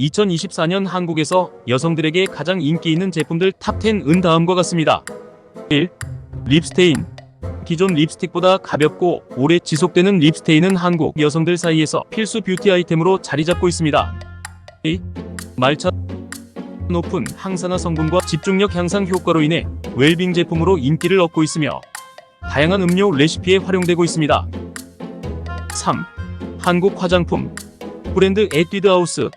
2024년 한국에서 여성들에게 가장 인기 있는 제품들 탑10은 다음과 같습니다. 1. 립스테인 기존 립스틱보다 가볍고 오래 지속되는 립스테인은 한국 여성들 사이에서 필수 뷰티 아이템으로 자리 잡고 있습니다. 2. 말차 높은 항산화 성분과 집중력 향상 효과로 인해 웰빙 제품으로 인기를 얻고 있으며 다양한 음료 레시피에 활용되고 있습니다. 3. 한국 화장품 브랜드 에뛰드하우스,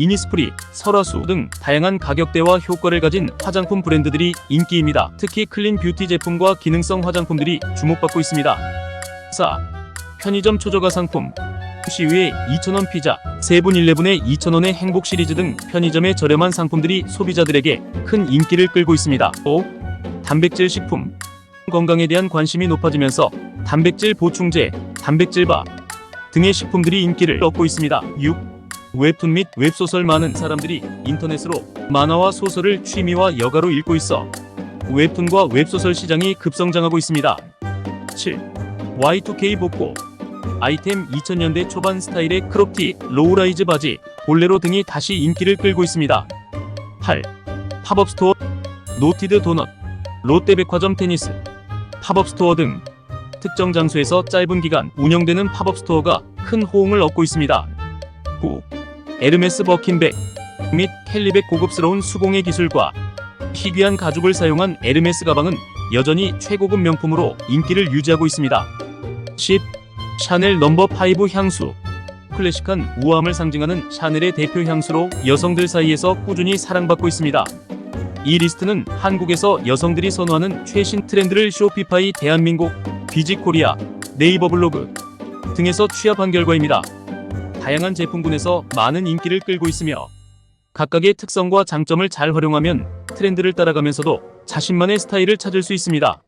이니스프리, 설화수 등 다양한 가격대와 효과를 가진 화장품 브랜드들이 인기입니다. 특히 클린 뷰티 제품과 기능성 화장품들이 주목받고 있습니다. 4. 편의점 초저가 상품 시위에 2,000원 피자, 세븐 일레븐의 2,000원의 행복 시리즈 등 편의점의 저렴한 상품들이 소비자들에게 큰 인기를 끌고 있습니다. 5. 단백질 식품 건강에 대한 관심이 높아지면서 단백질 보충제, 단백질바 등의 식품들이 인기를 얻고 있습니다. 6. 웹툰 및 웹소설 많은 사람들이 인터넷으로 만화와 소설을 취미와 여가로 읽고 있어 웹툰과 웹소설 시장이 급성장하고 있습니다. 7. Y2K 복고 아이템 2000년대 초반 스타일의 크롭티, 로우라이즈 바지, 볼레로 등이 다시 인기를 끌고 있습니다. 8. 팝업 스토어 노티드 도넛, 롯데백화점 테니스, 팝업 스토어 등 특정 장소에서 짧은 기간 운영되는 팝업 스토어가 큰 호응을 얻고 있습니다. 9. 에르메스 버킨백 및 캘리백 고급스러운 수공예 기술과 희귀한 가죽을 사용한 에르메스 가방은 여전히 최고급 명품으로 인기를 유지하고 있습니다. 10. 샤넬 넘버 5 향수 클래식한 우아함을 상징하는 샤넬의 대표 향수로 여성들 사이에서 꾸준히 사랑받고 있습니다. 이 리스트는 한국에서 여성들이 선호하는 최신 트렌드를 쇼피파이 대한민국, 비지코리아, 네이버 블로그 등에서 취합한 결과입니다. 다양한 제품군에서 많은 인기를 끌고 있으며 각각의 특성과 장점을 잘 활용하면 트렌드를 따라가면서도 자신만의 스타일을 찾을 수 있습니다.